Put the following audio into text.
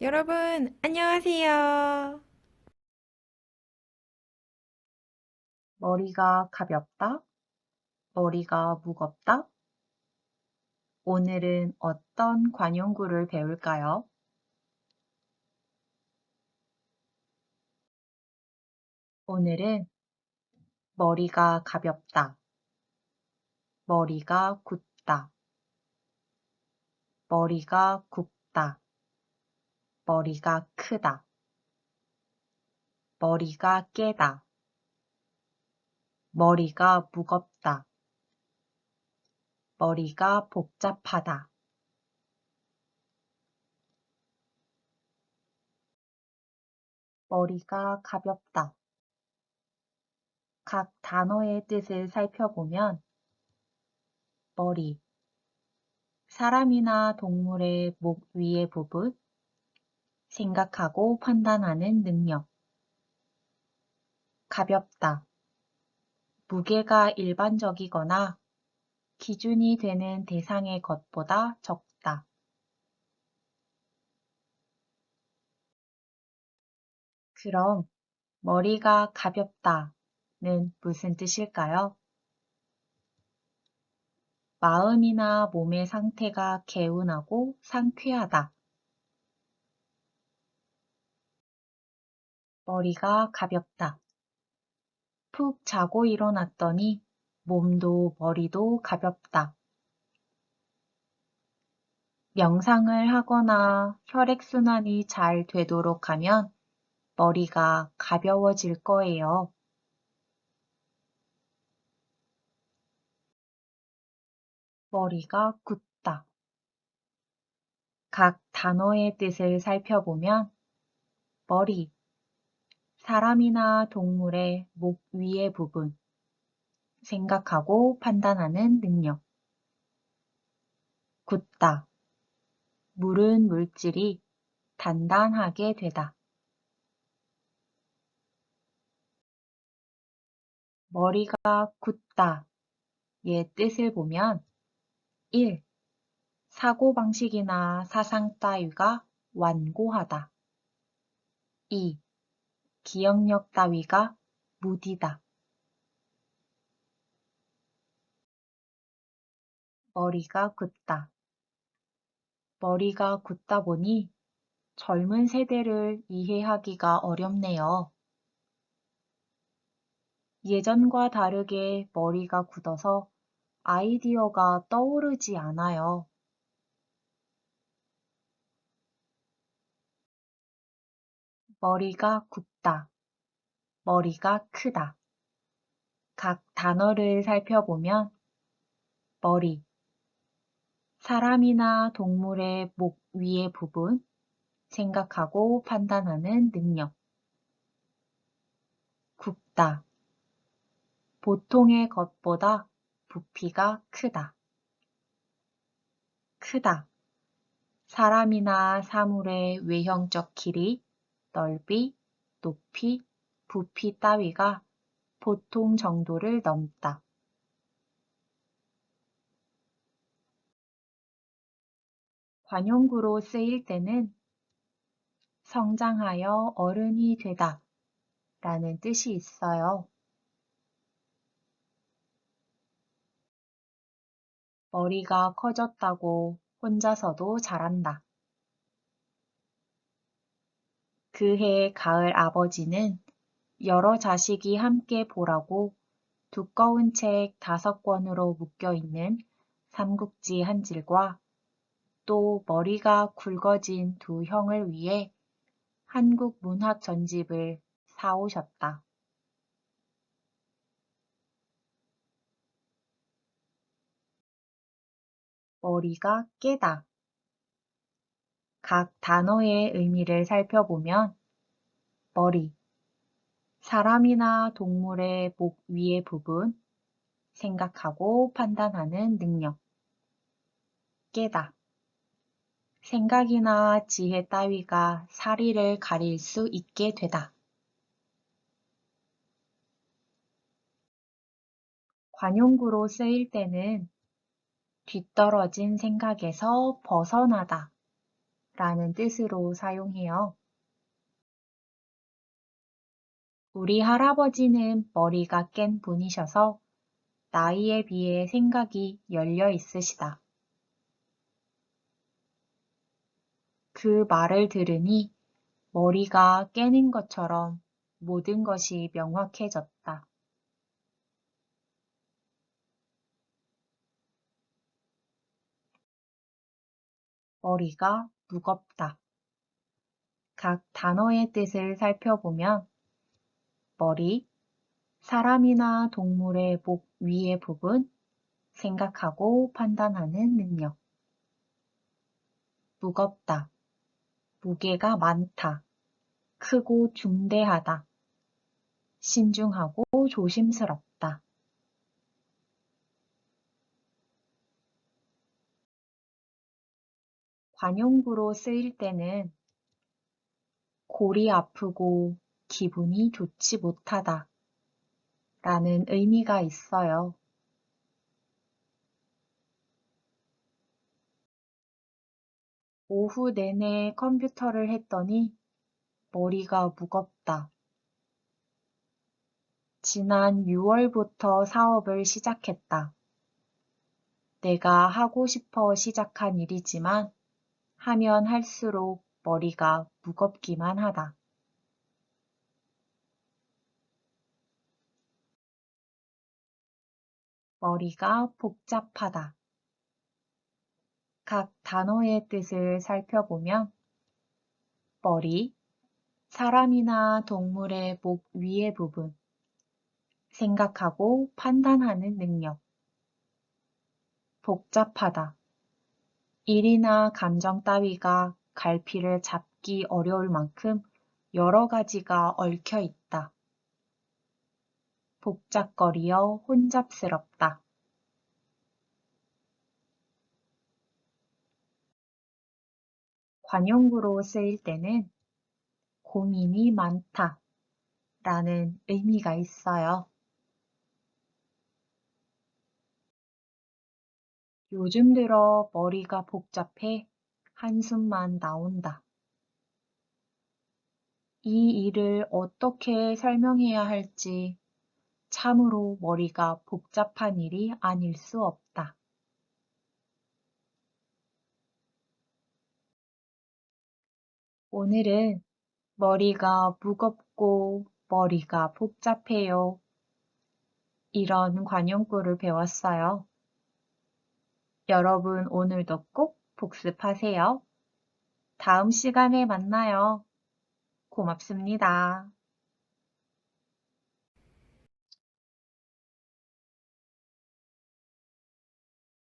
여러분, 안녕하세요. 머리가 가볍다? 머리가 무겁다? 오늘은 어떤 관용구를 배울까요? 오늘은 머리가 가볍다. 머리가 굳다. 머리가 굽다. 머리가 크다. 머리가 깨다. 머리가 무겁다. 머리가 복잡하다. 머리가 가볍다. 각 단어의 뜻을 살펴보면 머리, 사람이나 동물의 목 위의 부분, 생각하고 판단하는 능력, 가볍다, 무게가 일반적이거나 기준이 되는 대상의 것보다 적다. 그럼 머리가 가볍다는 무슨 뜻일까요? 마음이나 몸의 상태가 개운하고 상쾌하다. 머리가 가볍다. 푹 자고 일어났더니 몸도 머리도 가볍다. 명상을 하거나 혈액순환이 잘 되도록 하면 머리가 가벼워질 거예요. 머리가 굳다. 각 단어의 뜻을 살펴보면 머리, 사람이나 동물의 목 위의 부분, 생각하고 판단하는 능력. 굳다. 물은 물질이 단단하게 되다. 머리가 굳다. 의 뜻을 보면 1. 사고방식이나 사상 따위가 완고하다. 2. 기억력 따위가 무디다. 머리가 굳다. 머리가 굳다 보니 젊은 세대를 이해하기가 어렵네요. 예전과 다르게 머리가 굳어서 아이디어가 떠오르지 않아요. 머리가 굳다. 머리가 크다. 각 단어를 살펴보면 머리, 사람이나 동물의 목 위의 부분, 생각하고 판단하는 능력. 굽다. 보통의 것보다 부피가 크다. 크다. 사람이나 사물의 외형적 길이, 넓이, 높이, 부피 따위가 보통 정도를 넘다. 관용구로 쓰일 때는 성장하여 어른이 되다 라는 뜻이 있어요. 머리가 커졌다고 혼자서도 잘한다. 그해 가을 아버지는 여러 자식이 함께 보라고 두꺼운 책 다섯 권으로 묶여 있는 삼국지 한 질과 또 머리가 굵어진 두 형을 위해 한국 문학 전집을 사오셨다. 머리가 깨다. 각 단어의 의미를 살펴보면 머리, 사람이나 동물의 목 위의 부분, 생각하고 판단하는 능력, 깨다. 생각이나 지혜 따위가 사리를 가릴 수 있게 되다. 관용구로 쓰일 때는 뒤떨어진 생각에서 벗어나다 라는 뜻으로 사용해요. 우리 할아버지는 머리가 깬 분이셔서 나이에 비해 생각이 열려 있으시다. 그 말을 들으니 머리가 깨는 것처럼 모든 것이 명확해졌다. 머리가 무겁다. 각 단어의 뜻을 살펴보면 머리, 사람이나 동물의 목 위의 부분, 생각하고 판단하는 능력. 무겁다. 무게가 많다. 크고 중대하다. 신중하고 조심스럽다. 관용구로 쓰일 때는 골이 아프고 기분이 좋지 못하다 라는 의미가 있어요. 오후 내내 컴퓨터를 했더니 머리가 무겁다. 지난 6월부터 사업을 시작했다. 내가 하고 싶어 시작한 일이지만 하면 할수록 머리가 무겁기만 하다. 머리가 복잡하다. 각 단어의 뜻을 살펴보면 머리, 사람이나 동물의 목 위의 부분, 생각하고 판단하는 능력, 복잡하다. 일이나 감정 따위가 갈피를 잡기 어려울 만큼 여러 가지가 얽혀 있다. 복잡거리어 혼잡스럽다. 관용구로 쓰일 때는 고민이 많다 라는 의미가 있어요. 요즘 들어 머리가 복잡해 한숨만 나온다. 이 일을 어떻게 설명해야 할지 참으로 머리가 복잡한 일이 아닐 수 없다. 오늘은 머리가 무겁고 머리가 복잡해요. 이런 관용구를 배웠어요. 여러분 오늘도 꼭 복습하세요. 다음 시간에 만나요. 고맙습니다.